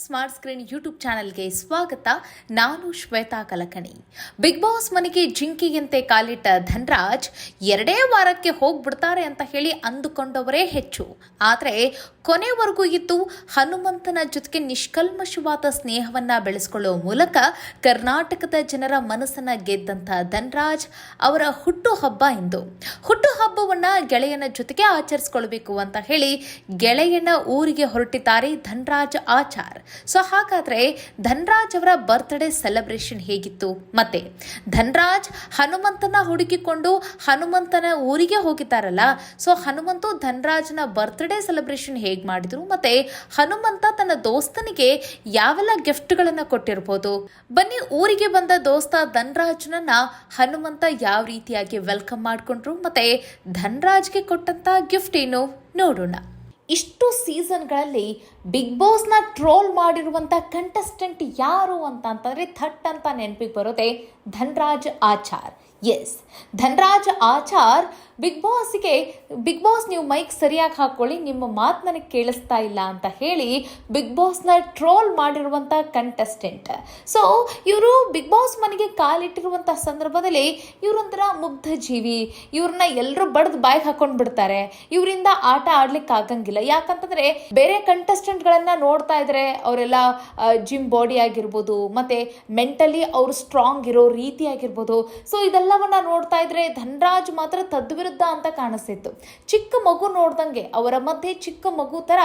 Smart screen YouTube ಚಾನೆಲ್ಗೆ ಸ್ವಾಗತ. ನಾನು ಶ್ವೇತಾ ಕಲಕಣಿ. ಬಿಗ್ ಬಾಸ್ ಮನೆಗೆ ಜಿಂಕಿಯಂತೆ ಕಾಲಿಟ್ಟ ಧನ್ರಾಜ್ ಎರಡೇ ವಾರಕ್ಕೆ ಹೋಗ್ಬಿಡ್ತಾರೆ ಅಂತ ಹೇಳಿ ಅಂದುಕೊಂಡವರೇ ಹೆಚ್ಚು. ಆದರೆ ಕೊನೆವರೆಗೂ ಇದ್ದು ಹನುಮಂತನ ಜೊತೆಗೆ ನಿಷ್ಕಲ್ಮಶವಾದ ಸ್ನೇಹವನ್ನು ಬೆಳೆಸಿಕೊಳ್ಳುವ ಮೂಲಕ ಕರ್ನಾಟಕದ ಜನರ ಮನಸ್ಸನ್ನು ಗೆದ್ದಂತ ಧನ್ರಾಜ್ ಅವರ ಹುಟ್ಟುಹಬ್ಬ ಇಂದು. ಹುಟ್ಟುಹಬ್ಬವನ್ನು ಗೆಳೆಯನ ಜೊತೆಗೆ ಆಚರಿಸ್ಕೊಳ್ಬೇಕು ಅಂತ ಹೇಳಿ ಗೆಳೆಯನ ಊರಿಗೆ ಹೊರಟಿದ್ದಾರೆ ಧನ್ರಾಜ್ ಆಚಾರ್. ಸೊ ಹಾಗಾದರೆ ಧನ್ರಾಜ್ ಅವರ ಬರ್ತ್ಡೇ ಸೆಲೆಬ್ರೇಷನ್ ಹೇಗಿತ್ತು? ಮತ್ತೆ, ಧನ್ರಾಜ್ ಹನುಮಂತನ ಹುಡುಕಿಕೊಂಡು ಹನುಮಂತನ ಊರಿಗೆ ಹೋಗಿದ್ದಾರಲ್ಲ ಸೊ ಹನುಮಂತು ಧನ್ರಾಜ್ನ ಬರ್ತ್ಡೇ ಸೆಲೆಬ್ರೇಷನ್ ಹೇಗೆ ಮಾಡಿದ್ರು? ಮತ್ತೆ, ಹನುಮಂತ ತನ್ನ ದೋಸ್ತನಿಗೆ ಯಾವೆಲ್ಲ ಗಿಫ್ಟ್ಗಳನ್ನು ಕೊಟ್ಟಿರ್ಬೋದು? ಬನ್ನಿ, ಊರಿಗೆ ಬಂದ ದೋಸ್ತ ಧನ್ರಾಜ್ನನ್ನ ಹನುಮಂತ ಯಾವ ರೀತಿಯಾಗಿ ವೆಲ್ಕಮ್ ಮಾಡಿಕೊಂಡ್ರು? ಮತ್ತೆ, ಧನ್ರಾಜ್ಗೆ ಕೊಟ್ಟಂತ ಗಿಫ್ಟ್ ಏನು? ನೋಡೋಣ. ಇಷ್ಟು ಸೀಸನ್ಗಳಲ್ಲಿ ಬಿಗ್ ಬಾಸ್ನ ಟ್ರೋಲ್ ಮಾಡಿರುವಂಥ ಕಂಟೆಸ್ಟೆಂಟ್ ಯಾರು ಅಂತ ಅಂತಂದರೆ ಥಟ್ ಅಂತ ನೆನಪಿಗೆ ಬರುತ್ತೆ ಧನ್ರಾಜ್ ಆಚಾರ್. ಎಸ್ ಧನ್ರಾಜ್ ಆಚಾರ್ ಬಿಗ್ ಬಾಸ್ಗೆ ಬಿಗ್ ಬಾಸ್ ನೀವು ಮೈಕ್ ಸರಿಯಾಗಿ ಹಾಕ್ಕೊಳ್ಳಿ ನಿಮ್ಮ ಮಾತು ನನಗೆ ಕೇಳಿಸ್ತಾ ಇಲ್ಲ ಅಂತ ಹೇಳಿ ಬಿಗ್ ಬಾಸ್ನ ಟ್ರೋಲ್ ಮಾಡಿರುವಂಥ ಕಂಟೆಸ್ಟೆಂಟ್ ಸೊ ಇವರು ಬಿಗ್ ಬಾಸ್ ಮನೆಗೆ ಕಾಲಿಟ್ಟಿರುವಂಥ ಸಂದರ್ಭದಲ್ಲಿ ಇವರೊಂಥರ ಮುಗ್ಧ ಜೀವಿ ಇವ್ರನ್ನ ಎಲ್ಲರೂ ಬಡ್ದು ಬಾಯಿಗೆ ಹಾಕೊಂಡು ಬಿಡ್ತಾರೆ. ಇವರಿಂದ ಆಟ ಆಡ್ಲಿಕ್ಕೆ ಆಗಂಗಿಲ್ಲ. ಯಾಕಂತಂದ್ರೆ ಬೇರೆ ಕಂಟೆಸ್ಟೆಂಟ್ಗಳನ್ನ ನೋಡ್ತಾ ಇದ್ರೆ ಅವರೆಲ್ಲ ಜಿಮ್ ಬಾಡಿ ಆಗಿರ್ಬೋದು, ಮತ್ತೆ ಮೆಂಟಲಿ ಅವರು ಸ್ಟ್ರಾಂಗ್ ಇರೋ ರೀತಿ ಆಗಿರ್ಬೋದು. ಸೊ ಇದೆಲ್ಲವನ್ನ ನೋಡ್ತಾ ಇದ್ರೆ ಧನ್ರಾಜ್ ಮಾತ್ರ ತದ್ವಿರುದ್ಧ ಅಂತ ಕಾಣಿಸ್ತಿತ್ತು. ಚಿಕ್ಕ ಮಗು ನೋಡ್ದಂಗೆ ಅವರ ಮಧ್ಯೆ ಚಿಕ್ಕ ಮಗು ತರ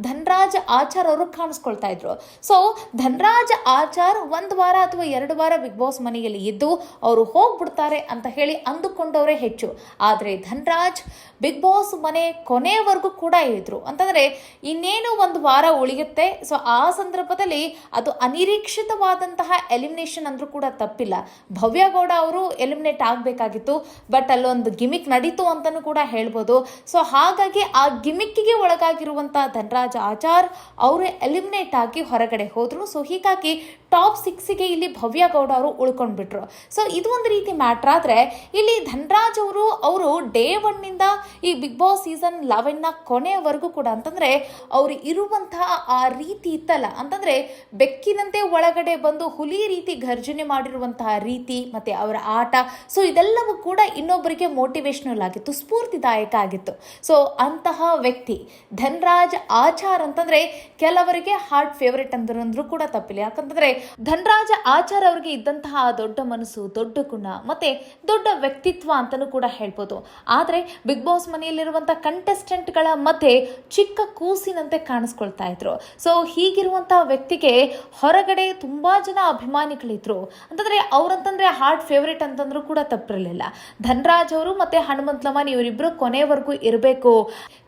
ಧನರಾಜ ಆಚಾರ್ ಅವರು ಕಾಣಿಸ್ಕೊಳ್ತಾ ಇದ್ರು. ಸೊ ಧನರಾಜ ಆಚಾರ್ ಒಂದು ವಾರ ಅಥವಾ ಎರಡು ವಾರ ಬಿಗ್ ಬಾಸ್ ಮನೆಯಲ್ಲಿ ಇದ್ದು ಅವರು ಹೋಗ್ಬಿಡ್ತಾರೆ ಅಂತ ಹೇಳಿ ಅಂದುಕೊಂಡವರೇ ಹೆಚ್ಚು. ಆದರೆ ಧನರಾಜ್ ಬಿಗ್ ಬಾಸ್ ಮನೆ ಕೊನೆಯವರೆಗೂ ಕೂಡ ಇದ್ರು. ಅಂತಂದ್ರೆ ಇನ್ನೇನು ಒಂದು ವಾರ ಉಳಿಯುತ್ತೆ. ಸೊ ಆ ಸಂದರ್ಭದಲ್ಲಿ ಅದು ಅನಿರೀಕ್ಷಿತವಾದಂತಹ ಎಲಿಮಿನೇಷನ್ ಅಂದ್ರೂ ಕೂಡ ತಪ್ಪಿಲ್ಲ. ಭವ್ಯಗೌಡ ಅವರು ಎಲಿಮಿನೇಟ್ ಆಗಬೇಕಾಗಿತ್ತು. ಬಟ್ ಅಲ್ಲೊಂದು ಗಿಮಿಕ್ ನಡೀತು ಅಂತಲೂ ಕೂಡ ಹೇಳ್ಬೋದು. ಸೊ ಹಾಗಾಗಿ ಆ ಗಿಮಿಕ್ಕಿಗೆ ಒಳಗಾಗಿರುವಂಥ ಧನರಾಜ್ ಆಚಾರ್, ಅವರು ಎಲಿಮಿನೇಟ್ ಆಗಿ ಹೊರಗಡೆ ಹೋದರು. ಸೊ ಹೀಗಾಗಿ ಟಾಪ್ ಸಿಕ್ಸಿಗೆ ಇಲ್ಲಿ ಭವ್ಯ ಗೌಡ ಅವರು ಉಳ್ಕೊಂಡ್ಬಿಟ್ರು. ಸೊ ಇದು ಒಂದು ರೀತಿ ಮ್ಯಾಟ್ರ್ ಆದರೆ, ಇಲ್ಲಿ ಧನ್ರಾಜ್ ಅವರು ಅವರು ಡೇ ಒನ್ನಿಂದ ಈ ಬಿಗ್ ಬಾಸ್ ಸೀಸನ್ ಲೆವೆನ್ನ ಕೊನೆಯವರೆಗೂ ಕೂಡ ಅಂತಂದರೆ, ಅವರು ಇರುವಂತಹ ಆ ರೀತಿ ಇತ್ತಲ್ಲ. ಅಂತಂದರೆ, ಬೆಕ್ಕಿನಂತೆ ಒಳಗಡೆ ಬಂದು ಹುಲಿ ರೀತಿ ಘರ್ಜನೆ ಮಾಡಿರುವಂತಹ ರೀತಿ, ಮತ್ತು ಅವರ ಆಟ. ಸೊ ಇದೆಲ್ಲವೂ ಕೂಡ ಇನ್ನೊಬ್ಬರಿಗೆ ಮೋಟಿವೇಶ್ನಲ್ ಆಗಿತ್ತು, ಸ್ಫೂರ್ತಿದಾಯಕ ಆಗಿತ್ತು. ಸೊ ಅಂತಹ ವ್ಯಕ್ತಿ, ಧನ್ರಾಜ್ ಆಚಾರ್ ಅಂತಂದರೆ, ಕೆಲವರಿಗೆ ಹಾರ್ಟ್ ಫೇವ್ರೇಟ್ ಅಂದ್ರೂ ಕೂಡ ತಪ್ಪಿಲ್ಲ. ಯಾಕಂತಂದ್ರೆ ಧನ್ರಾಜ ಆಚಾರ್ ಅವರಿಗೆ ಇದ್ದಂತಹ ದೊಡ್ಡ ಮನಸ್ಸು, ದೊಡ್ಡ ಗುಣ, ಮತ್ತೆ ದೊಡ್ಡ ವ್ಯಕ್ತಿತ್ವ ಅಂತಲೂ ಕೂಡ ಹೇಳ್ಬೋದು. ಆದರೆ ಬಿಗ್ ಬಾಸ್ ಮನೆಯಲ್ಲಿರುವಂಥ ಕಂಟೆಸ್ಟೆಂಟ್ಗಳ ಮಧ್ಯೆ ಚಿಕ್ಕ ಕೂಸಿನಂತೆ ಕಾಣಿಸ್ಕೊಳ್ತಾ ಇದ್ರು. ಸೊ ಹೀಗಿರುವಂಥ ವ್ಯಕ್ತಿಗೆ ಹೊರಗಡೆ ತುಂಬಾ ಜನ ಅಭಿಮಾನಿಗಳಿದ್ರು. ಅಂತಂದ್ರೆ ಅವ್ರಂತಂದ್ರೆ ಹಾರ್ಟ್ ಫೇವ್ರೇಟ್ ಅಂತಂದ್ರೂ ಕೂಡ ತಪ್ಪಿರಲಿಲ್ಲ. ಧನ್ರಾಜ್ ಅವರು ಮತ್ತೆ ಹನುಮಂತ್ ಲಮಾನ್ ಇವರಿಬ್ರು ಕೊನೆವರೆಗೂ ಇರಬೇಕು.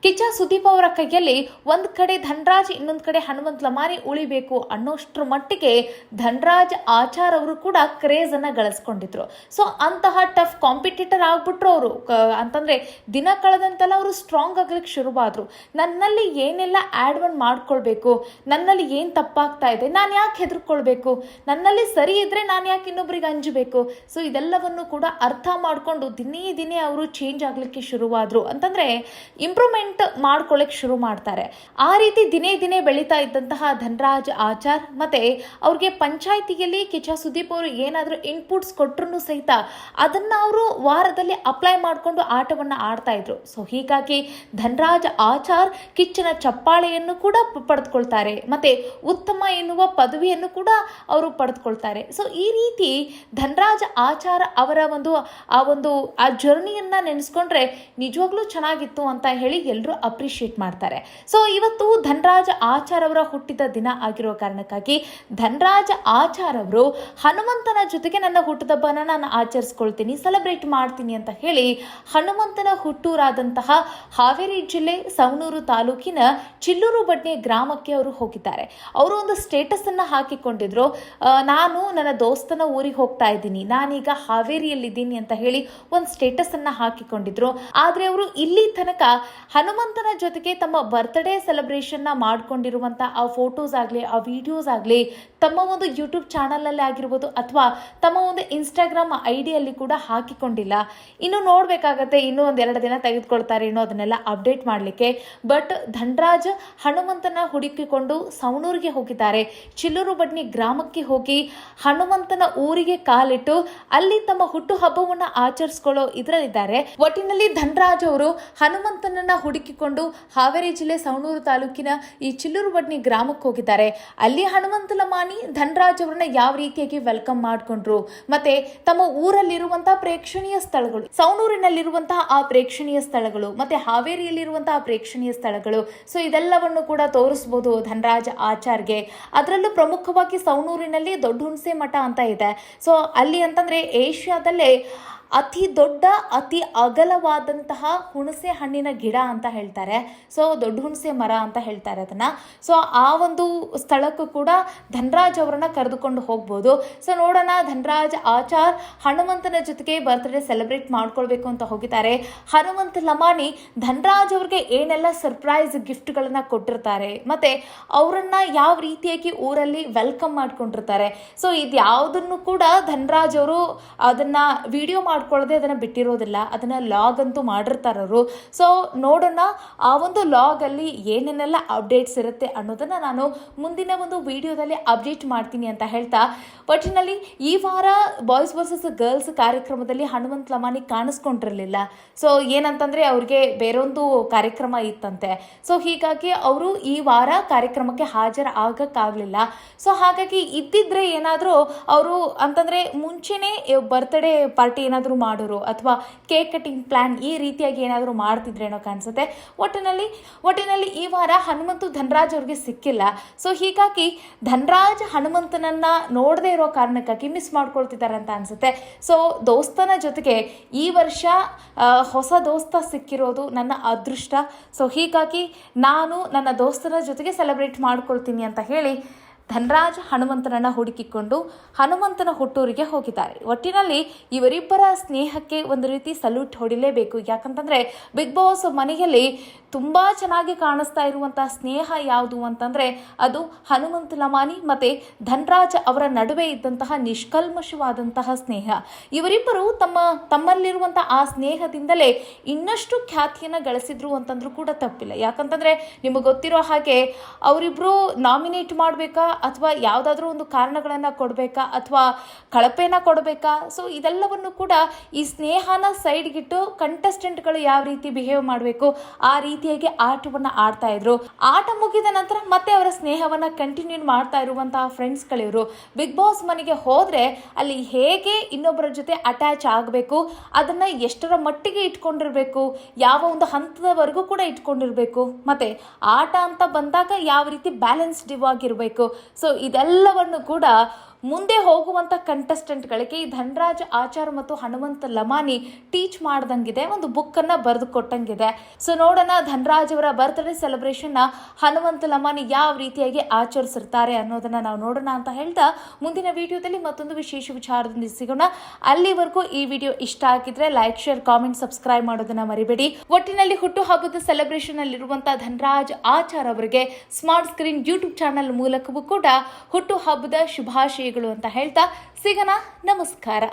ಕಿಚ್ಚ ಸುದೀಪ್ ಅವರ ಕೈಯಲ್ಲಿ ಒಂದು ಕಡೆ ಧನ್ರಾಜ್, ಇನ್ನೊಂದು ಕಡೆ ಹನುಮಂತ್ ಲಮಾನಿ ಉಳಿಬೇಕು ಅನ್ನೋಷ್ಟ್ರ ಮಟ್ಟಿಗೆ ಧನ್ರಾಜ್ ಆಚಾರ್ ಅವರು ಕೂಡ ಕ್ರೇಜ್ ಅನ್ನ ಗಳಿಸ್ಕೊಂಡಿದ್ರು. ಸೊ ಅಂತಹ ಟಫ್ ಕಾಂಪಿಟೇಟರ್ ಆಗಿಬಿಟ್ರು ಅವರು. ಅಂತಂದ್ರೆ ದಿನ ಕಳೆದಂತೆಲ್ಲ ಅವರು ಸ್ಟ್ರಾಂಗ್ ಆಗ್ಲಿಕ್ಕೆ ಶುರುವಾದ್ರು. ನನ್ನಲ್ಲಿ ಏನೆಲ್ಲ ಆಡ್ ಒನ್ ಮಾಡ್ಕೊಳ್ಬೇಕು? ನನ್ನಲ್ಲಿ ಏನು ತಪ್ಪಾಗ್ತಾ ಇದೆ? ನಾನು ಯಾಕೆ ಹೆದರ್ಕೊಳ್ಬೇಕು? ನನ್ನಲ್ಲಿ ಸರಿ ಇದ್ರೆ ನಾನು ಯಾಕೆ ಇನ್ನೊಬ್ರಿಗೆ ಅಂಜಬೇಕು? ಸೊ ಇದೆಲ್ಲವನ್ನು ಕೂಡ ಅರ್ಥ ಮಾಡಿಕೊಂಡು ದಿನೇ ದಿನೇ ಅವರು ಚೇಂಜ್ ಆಗಲಿಕ್ಕೆ ಶುರುವಾದ್ರು. ಅಂತಂದ್ರೆ ಇಂಪ್ರೂವ್ಮೆಂಟ್ ಮಾಡ್ಕೊಳ್ಳೋಕ್ಕೆ ಶುರು ಮಾಡ್ತಾರೆ. ಆ ರೀತಿ ದಿನೇ ದಿನೇ ಬೆಳೀತಾ ಇದ್ದಂತಹ ಧನ್ರಾಜ್ ಆಚಾರ್ ಮತ್ತೆ ಅವ್ರಿಗೆ ಪಂಚಾಯತಿಯಲ್ಲಿ ಕಿಚ ಸುದೀಪ್ ಅವರು ಏನಾದರೂ ಇನ್ಪುಟ್ಸ್ ಕೊಟ್ಟರು ಸಹಿತ ಅದನ್ನ ಅವರು ವಾರದಲ್ಲಿ ಅಪ್ಲೈ ಮಾಡಿಕೊಂಡು ಆಟವನ್ನು ಆಡ್ತಾ ಇದ್ರು. ಸೊ ಹೀಗಾಗಿ ಧನರಾಜ್ ಆಚಾರ್ ಕಿಚ್ಚನ ಚಪ್ಪಾಳೆಯನ್ನು ಕೂಡ ಪಡೆದುಕೊಳ್ತಾರೆ. ಮತ್ತೆ ಉತ್ತಮ ಎನ್ನುವ ಪದವಿಯನ್ನು ಕೂಡ ಅವರು ಪಡೆದುಕೊಳ್ತಾರೆ. ಸೊ ಈ ರೀತಿ ಧನರಾಜ್ ಆಚಾರ್ ಅವರ ಒಂದು, ಆ ಒಂದು, ಆ ಜರ್ನಿಯನ್ನ ನೆನೆಸ್ಕೊಂಡ್ರೆ ನಿಜವಾಗ್ಲೂ ಚೆನ್ನಾಗಿತ್ತು ಅಂತ ಹೇಳಿ ಎಲ್ಲರೂ ಅಪ್ರಿಷಿಯೇಟ್ ಮಾಡ್ತಾರೆ. ಸೊ ಇವತ್ತು ಧನರಾಜ್ ಆಚಾರ್ ಅವರ ಹುಟ್ಟಿದ ದಿನ ಆಗಿರೋ ಕಾರಣಕ್ಕಾಗಿ ಧನರಾಜ್ ಆಚಾರ್ ಅವರು, ಹನುಮಂತನ ಜೊತೆಗೆ ನನ್ನ ಹುಟ್ಟುದಬ್ಬನ ನಾನು ಆಚರಿಸ್ಕೊಳ್ತೀನಿ ಸೆಲೆಬ್ರೇಟ್ ಮಾಡ್ತೀನಿ ಅಂತ ಹೇಳಿ ಹನುಮಂತನ ಹುಟ್ಟೂರಾದಂತಹ ಹಾವೇರಿ ಜಿಲ್ಲೆ ಸವಣೂರು ತಾಲೂಕಿನ ಚಿಲ್ಲೂರು ಬಡ್ನೆ ಗ್ರಾಮಕ್ಕೆ ಅವರು ಹೋಗಿದ್ದಾರೆ. ಅವರು ಒಂದು ಸ್ಟೇಟಸ್ ಅನ್ನ ಹಾಕಿಕೊಂಡಿದ್ರು. ನಾನು ನನ್ನ ದೋಸ್ತನ ಊರಿಗೆ ಹೋಗ್ತಾ ಇದ್ದೀನಿ, ನಾನೀಗ ಹಾವೇರಿಯಲ್ಲಿದ್ದೀನಿ ಅಂತ ಹೇಳಿ ಒಂದು ಸ್ಟೇಟಸ್ ಅನ್ನ ಹಾಕಿಕೊಂಡಿದ್ರು. ಆದ್ರೆ ಅವರು ಇಲ್ಲಿ ತನಕ ಹನುಮಂತನ ಜೊತೆಗೆ ತಮ್ಮ ಬರ್ತ್ಡೇ ಸೆಲೆಬ್ರೇಷನ್ನ ಮಾಡ್ಕೊಂಡಿರುವಂತ ಆ ಫೋಟೋಸ್ ಆಗಲಿ, ಆ ವಿಡಿಯೋಸ್ ಆಗ್ಲಿ ತಮ್ಮ ಒಂದು ಯೂಟ್ಯೂಬ್ ಚಾನಲಲ್ಲಿ ಆಗಿರ್ಬೋದು ಅಥವಾ ತಮ್ಮ ಒಂದು ಇನ್ಸ್ಟಾಗ್ರಾಮ್ ಐ ಡಿಯಲ್ಲಿ ಕೂಡ ಹಾಕಿಕೊಂಡಿಲ್ಲ. ಇನ್ನು ನೋಡಬೇಕಾಗತ್ತೆ ಇನ್ನೂ ಒಂದೆರಡು ದಿನ ತೆಗೆದುಕೊಳ್ತಾರೆ ಇನ್ನೂ ಅದನ್ನೆಲ್ಲ ಅಪ್ಡೇಟ್ ಮಾಡಲಿಕ್ಕೆ. ಬಟ್ ಧನರಾಜ್ ಹನುಮಂತನ ಹುಡುಕಿಕೊಂಡು ಸವಣೂರಿಗೆ ಹೋಗಿದ್ದಾರೆ. ಚಿಲ್ಲೂರು ಬಡ್ನಿ ಗ್ರಾಮಕ್ಕೆ ಹೋಗಿ ಹನುಮಂತನ ಊರಿಗೆ ಕಾಲಿಟ್ಟು ಅಲ್ಲಿ ತಮ್ಮ ಹುಟ್ಟುಹಬ್ಬವನ್ನು ಆಚರಿಸ್ಕೊಳ್ಳೋ ಇದರಲ್ಲಿದ್ದಾರೆ. ಒಟ್ಟಿನಲ್ಲಿ ಧನರಾಜ್ ಅವರು ಹನುಮಂತನನ್ನ ಹುಡುಕಿಕೊಂಡು ಹಾವೇರಿ ಜಿಲ್ಲೆ ಸವಣೂರು ತಾಲೂಕಿನ ಈ ಚಿಲ್ಲೂರು ಬಡ್ನಿ ಗ್ರಾಮಕ್ಕೆ ಹೋಗಿದ್ದಾರೆ. ಅಲ್ಲಿ ಹನುಮಂತನ ಲಮಾನಿ ಧನ್ರಾಜ್ ಅವ್ರನ್ನ ಯಾವ ರೀತಿಯಾಗಿ ವೆಲ್ಕಮ್ ಮಾಡ್ಕೊಂಡ್ರು? ಮತ್ತೆ ತಮ್ಮ ಊರಲ್ಲಿರುವಂತಹ ಪ್ರೇಕ್ಷಣೀಯ ಸ್ಥಳಗಳು, ಸೌನೂರಿನಲ್ಲಿರುವಂತಹ ಆ ಪ್ರೇಕ್ಷಣೀಯ ಸ್ಥಳಗಳು, ಮತ್ತೆ ಹಾವೇರಿಯಲ್ಲಿರುವಂತಹ ಪ್ರೇಕ್ಷಣೀಯ ಸ್ಥಳಗಳು. ಸೊ ಇದೆಲ್ಲವನ್ನು ಕೂಡ ತೋರಿಸ್ಬೋದು ಧನರಾಜ್ ಆಚಾರ್ಗೆ. ಅದರಲ್ಲೂ ಪ್ರಮುಖವಾಗಿ ಸೌನೂರಿನಲ್ಲಿ ದೊಡ್ಡ ಹುಣಸೆ ಮಠ ಅಂತ ಇದೆ. ಸೊ ಅಲ್ಲಿ ಅಂತಂದ್ರೆ ಏಷ್ಯಾದಲ್ಲೇ ಅತಿ ದೊಡ್ಡ, ಅತಿ ಅಗಲವಾದಂತಹ ಹುಣಸೆ ಹಣ್ಣಿನ ಗಿಡ ಅಂತ ಹೇಳ್ತಾರೆ. ಸೊ ದೊಡ್ಡ ಹುಣಸೆ ಮರ ಅಂತ ಹೇಳ್ತಾರೆ ಅದನ್ನ. ಸೊ ಆ ಒಂದು ಸ್ಥಳಕ್ಕೂ ಕೂಡ ಧನರಾಜ್ ಅವರನ್ನ ಕರೆದುಕೊಂಡು ಹೋಗ್ಬೋದು. ಸೊ ನೋಡೋಣ, ಧನರಾಜ್ ಆಚಾರ್ ಹನುಮಂತನ ಜೊತೆಗೆ ಬರ್ತ್ಡೇ ಸೆಲೆಬ್ರೇಟ್ ಮಾಡ್ಕೊಳ್ಬೇಕು ಅಂತ ಹೋಗಿದ್ದಾರೆ. ಹನುಮಂತ ಲಮಾನಿ ಧನರಾಜ್ ಅವ್ರಿಗೆ ಏನೆಲ್ಲ ಸರ್ಪ್ರೈಸ್ ಗಿಫ್ಟ್ಗಳನ್ನು ಕೊಟ್ಟಿರ್ತಾರೆ, ಮತ್ತೆ ಅವರನ್ನ ಯಾವ ರೀತಿಯಾಗಿ ಊರಲ್ಲಿ ವೆಲ್ಕಮ್ ಮಾಡ್ಕೊಂಡಿರ್ತಾರೆ. ಸೊ ಇದ್ಯಾವುದನ್ನು ಕೂಡ ಧನರಾಜ್ ಅವರು ಅದನ್ನ ವಿಡಿಯೋ ಮಾಡ್ಕೊಳ್ಳದೆ ಅದನ್ನ ಬಿಟ್ಟಿರೋದಿಲ್ಲ, ಅದನ್ನ ಲಾಗ್ ಅಂತೂ ಮಾಡಿರ್ತಾರವರು ಸೊ ನೋಡೋಣ ಆ ಒಂದು ಲಾಗ್ ಅಲ್ಲಿ ಏನೇನೆಲ್ಲ ಅಪ್ಡೇಟ್ಸ್ ಇರುತ್ತೆ ಅನ್ನೋದನ್ನ ನಾನು ಮುಂದಿನ ಒಂದು ವಿಡಿಯೋದಲ್ಲಿ ಅಪ್ಡೇಟ್ ಮಾಡ್ತೀನಿ ಅಂತ ಹೇಳ್ತಾ. ಒಟ್ಟಿನಲ್ಲಿ ಈ ವಾರ ಬಾಯ್ಸ್ ವರ್ಸಸ್ ಗರ್ಲ್ಸ್ ಕಾರ್ಯಕ್ರಮದಲ್ಲಿ ಹನುಮಂತ್ ಲಮಾನಿ ಕಾಣಿಸ್ಕೊಂಡಿರಲಿಲ್ಲ. ಸೊ ಏನಂತಂದ್ರೆ ಅವ್ರಿಗೆ ಬೇರೊಂದು ಕಾರ್ಯಕ್ರಮ ಇತ್ತಂತೆ. ಸೊ ಹೀಗಾಗಿ ಅವರು ಈ ವಾರ ಕಾರ್ಯಕ್ರಮಕ್ಕೆ ಹಾಜರ ಆಗಕ್ಕಾಗಲಿಲ್ಲ. ಸೊ ಹಾಗಾಗಿ ಇದ್ದಿದ್ರೆ ಏನಾದರೂ ಅವರು ಅಂತಂದ್ರೆ ಮುಂಚೆನೇ ಬರ್ತ್ಡೇ ಪಾರ್ಟಿ ಏನಾದರೂ ಮಾಡೋರು ಅಥವಾ ಕೇಕ್ ಕಟಿಂಗ್ ಪ್ಲ್ಯಾನ್ ಈ ರೀತಿಯಾಗಿ ಏನಾದರೂ ಮಾಡ್ತಿದ್ರೇನೋ ಕಾಣಿಸುತ್ತೆ. ಒಟ್ಟಿನಲ್ಲಿ ಒಟ್ಟಿನಲ್ಲಿ ಈ ವಾರ ಹನುಮಂತು ಧನರಾಜ್ ಅವ್ರಿಗೆ ಸಿಕ್ಕಿಲ್ಲ. ಸೊ ಹೀಗಾಗಿ ಧನರಾಜ್ ಹನುಮಂತನನ್ನ ನೋಡದೇ ಇರೋ ಕಾರಣಕ್ಕಾಗಿ ಮಿಸ್ ಮಾಡ್ಕೊಳ್ತಿದ್ದಾರೆ ಅಂತ ಅನ್ಸುತ್ತೆ. ಸೊ ದೋಸ್ತನ ಜೊತೆಗೆ ಈ ವರ್ಷ ಹೊಸ ದೋಸ್ತ ಸಿಕ್ಕಿರೋದು ನನ್ನ ಅದೃಷ್ಟ. ಸೊ ಹೀಗಾಗಿ ನಾನು ನನ್ನ ದೋಸ್ತನ ಜೊತೆಗೆ ಸೆಲೆಬ್ರೇಟ್ ಮಾಡ್ಕೊಳ್ತೀನಿ ಅಂತ ಹೇಳಿ ಧನರಾಜ್ ಹನುಮಂತನನ್ನ ಹುಡುಕಿಕೊಂಡು ಹನುಮಂತನ ಹುಟ್ಟೂರಿಗೆ ಹೋಗಿದ್ದಾರೆ. ಒಟ್ಟಿನಲ್ಲಿ ಇವರಿಬ್ಬರ ಸ್ನೇಹಕ್ಕೆ ಒಂದು ರೀತಿ ಸಲ್ಯೂಟ್ ಹೊಡಿಲೇಬೇಕು. ಯಾಕಂತಂದ್ರೆ ಬಿಗ್ ಬಾಸ್ ಮನೆಯಲ್ಲಿ ತುಂಬಾ ಚೆನ್ನಾಗಿ ಕಾಣಿಸ್ತಾ ಇರುವಂಥ ಸ್ನೇಹ ಯಾವುದು ಅಂತಂದ್ರೆ ಅದು ಹನುಮಂತ ಲಮಾನಿ ಮತ್ತೆ ಧನರಾಜ್ ಅವರ ನಡುವೆ ಇದ್ದಂತಹ ನಿಷ್ಕಲ್ಮಶವಾದಂತಹ ಸ್ನೇಹ. ಇವರಿಬ್ಬರು ತಮ್ಮ ತಮ್ಮಲ್ಲಿರುವಂಥ ಆ ಸ್ನೇಹದಿಂದಲೇ ಇನ್ನಷ್ಟು ಖ್ಯಾತಿಯನ್ನ ಗಳಿಸಿದ್ರು ಅಂತಂದ್ರೂ ಕೂಡ ತಪ್ಪಿಲ್ಲ. ಯಾಕಂತಂದ್ರೆ ನಿಮಗೆ ಗೊತ್ತಿರೋ ಹಾಗೆ ಅವರಿಬ್ಬರು ನಾಮಿನೇಟ್ ಮಾಡಬೇಕಾ? ಅಥವಾ ಯಾವುದಾದ್ರೂ ಒಂದು ಕಾರಣಗಳನ್ನು ಕೊಡಬೇಕಾ ಅಥವಾ ಕಳಪೆನ ಕೊಡಬೇಕಾ? ಸೊ ಇದೆಲ್ಲವನ್ನು ಕೂಡ ಈ ಸ್ನೇಹನ ಸೈಡ್ಗಿಟ್ಟು ಕಂಟೆಸ್ಟೆಂಟ್ಗಳು ಯಾವ ರೀತಿ ಬಿಹೇವ್ ಮಾಡಬೇಕು, ಆ ರೀತಿಯಾಗಿ ಆಟವನ್ನು ಆಡ್ತಾ ಇದ್ರು. ಆಟ ಮುಗಿದ ನಂತರ ಮತ್ತೆ ಅವರ ಸ್ನೇಹವನ್ನು ಕಂಟಿನ್ಯೂ ಮಾಡ್ತಾ ಇರುವಂತಹ ಫ್ರೆಂಡ್ಸ್ಗಳಿವರು ಬಿಗ್ ಬಾಸ್ ಮನೆಗೆ ಹೋದರೆ ಅಲ್ಲಿ ಹೇಗೆ ಇನ್ನೊಬ್ಬರ ಜೊತೆ ಅಟ್ಯಾಚ್ ಆಗಬೇಕು, ಅದನ್ನ ಎಷ್ಟರ ಮಟ್ಟಿಗೆ ಇಟ್ಕೊಂಡಿರಬೇಕು, ಯಾವ ಒಂದು ಹಂತದವರೆಗೂ ಕೂಡ ಇಟ್ಕೊಂಡಿರಬೇಕು, ಮತ್ತೆ ಆಟ ಅಂತ ಬಂದಾಗ ಯಾವ ರೀತಿ ಬ್ಯಾಲೆನ್ಸ್ಡ್ ಆಗಿರಬೇಕು ಸೊ ಇದೆಲ್ಲವನ್ನು ಕೂಡ ಮುಂದೆ ಹೋಗುವಂತ ಕಂಟೆಸ್ಟೆಂಟ್ಗಳಿಗೆ ಈ ಧನರಾಜ್ ಆಚಾರ್ ಮತ್ತು ಹನುಮಂತ ಲಮಾನಿ ಟೀಚ್ ಮಾಡ್ದಂಗಿದೆ, ಒಂದು ಬುಕ್ಕನ್ನು ಬರೆದು ಕೊಟ್ಟಂಗಿದೆ. ಸೊ ನೋಡೋಣ ಧನರಾಜ್ ಅವರ ಬರ್ತ್ಡೇ ಸೆಲೆಬ್ರೇಷನ್ನ ಹನುಮಂತ ಲಮಾನಿ ಯಾವ ರೀತಿಯಾಗಿ ಆಚರಿಸಿರ್ತಾರೆ ಅನ್ನೋದನ್ನ ನಾವು ನೋಡೋಣ ಅಂತ ಹೇಳ್ತಾ ಮುಂದಿನ ವಿಡಿಯೋದಲ್ಲಿ ಮತ್ತೊಂದು ವಿಶೇಷ ವಿಚಾರದೊಂದಿಗೆ ಸಿಗೋಣ. ಅಲ್ಲಿವರೆಗೂ ಈ ವಿಡಿಯೋ ಇಷ್ಟ ಆಗಿದ್ರೆ ಲೈಕ್ ಶೇರ್ ಕಾಮೆಂಟ್ ಸಬ್ಸ್ಕ್ರೈಬ್ ಮಾಡೋದನ್ನ ಮರಿಬೇಡಿ. ಒಟ್ಟಿನಲ್ಲಿ ಹುಟ್ಟು ಹಬ್ಬದ ಸೆಲೆಬ್ರೇಷನ್ ಅಲ್ಲಿರುವಂತಹ ಧನರಾಜ್ ಆಚಾರ್ ಅವರಿಗೆ ಸ್ಮಾರ್ಟ್ ಸ್ಕ್ರೀನ್ ಯೂಟ್ಯೂಬ್ ಚಾನೆಲ್ ಮೂಲಕವೂ ಕೂಡ ಹುಟ್ಟು ಹಬ್ಬದ ಅಂತ ಹೇಳ್ತಾ ಸಿಗೋಣ. ನಮಸ್ಕಾರ.